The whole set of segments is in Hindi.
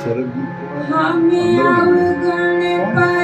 शरद जी हाँ मैं आवे गणपति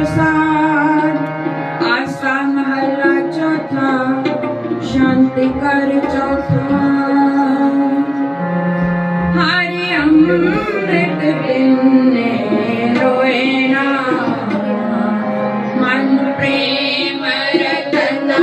प्रसाद। आशा महला चौथा शांति कर चौथा। हरि अमृत बिन रोए मन प्रेम रतना